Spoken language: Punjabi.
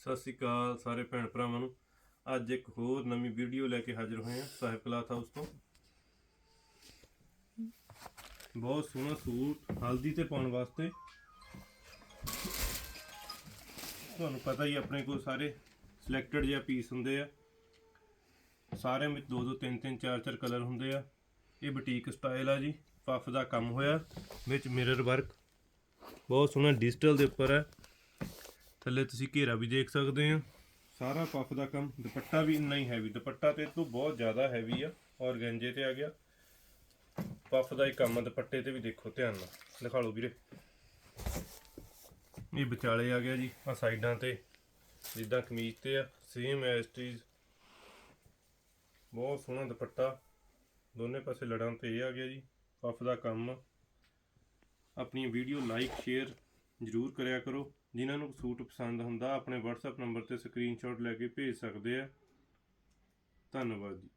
ਸਤਿ ਸ੍ਰੀ ਅਕਾਲ ਸਾਰੇ ਭੈਣ ਭਰਾਵਾਂ ਨੂੰ। ਅੱਜ ਇੱਕ ਹੋਰ ਨਵੀਂ ਵੀਡੀਓ ਲੈ ਕੇ ਹਾਜ਼ਰ ਹੋਏ ਹਾਂ ਸਾਹਿਬ ਕਲਾਥ ਹਾਊਸ ਤੋਂ। ਬਹੁਤ ਸੋਹਣਾ ਸੂਟ, ਹਲਦੀ ਤੇ ਪਾਉਣ ਵਾਸਤੇ। ਤੁਹਾਨੂੰ ਪਤਾ ਹੀ ਆਪਣੇ ਕੋਲ ਸਾਰੇ ਸਿਲੈਕਟਡ ਜਿਹਾ ਪੀਸ ਹੁੰਦੇ ਆ। ਸਾਰਿਆਂ ਵਿੱਚ ਦੋ ਦੋ ਤਿੰਨ ਤਿੰਨ ਚਾਰ ਚਾਰ ਕਲਰ ਹੁੰਦੇ ਆ। ਇਹ ਬੁਟੀਕ ਸਟਾਈਲ ਆ ਜੀ। ਪਫ ਦਾ ਕੰਮ ਹੋਇਆ, ਵਿੱਚ ਮਿਰਰ ਵਰਕ ਬਹੁਤ ਸੋਹਣਾ ਡਿਜੀਟਲ ਦੇ ਉੱਪਰ ਹੈ ਥੱਲੇ ਤੁਸੀਂ ਘੇਰਾ ਵੀ ਦੇਖ ਸਕਦੇ ਆ। ਸਾਰਾ ਪਫ ਦਾ ਕੰਮ, ਦੁਪੱਟਾ ਵੀ ਇੰਨਾ ਹੀ ਹੈਵੀ ਦੁਪੱਟਾ ਤੇ ਇਹ ਤੋਂ ਬਹੁਤ ਜ਼ਿਆਦਾ ਹੈਵੀ ਆ, ਔਰ ਔਰਗੈਂਜੇ ਤੇ ਆ ਗਿਆ। ਪਫ ਦਾ ਹੀ ਕੰਮ ਆ, ਦੁਪੱਟੇ ਤੇ ਵੀ ਦੇਖੋ ਧਿਆਨ ਨਾਲ ਦਿਖਾ ਲਓ ਵੀਰੇ। ਇਹ ਵਿਚਾਲੇ ਆ ਗਿਆ ਜੀ ਆ ਸਾਈਡਾਂ ਤੇ, ਜਿੱਦਾਂ ਕਮੀਜ਼ ਤੇ ਆ ਸੇਮ ਐਸ ਚੀਜ਼ ਬਹੁਤ ਸੋਹਣਾ ਦੁਪੱਟਾ, ਦੋਨੇ ਪਾਸੇ ਲੜਾਂ ਤੇ ਇਹ ਆ ਗਿਆ ਜੀ, ਪਫ ਦਾ ਕੰਮ ਆਪਣੀ ਵੀਡੀਓ ਲਾਈਕ ਸ਼ੇਅਰ ਜਰੂਰ ਕਰਿਆ ਕਰੋ। ਜਿਨ੍ਹਾਂ ਨੂੰ ਸੂਟ ਪਸੰਦ ਹੁੰਦਾ, ਆਪਣੇ WhatsApp ਨੰਬਰ ਤੇ ਸਕਰੀਨਸ਼ਾਟ ਲੈ ਕੇ ਭੇਜ ਸਕਦੇ ਆ। ਧੰਨਵਾਦ ਜੀ।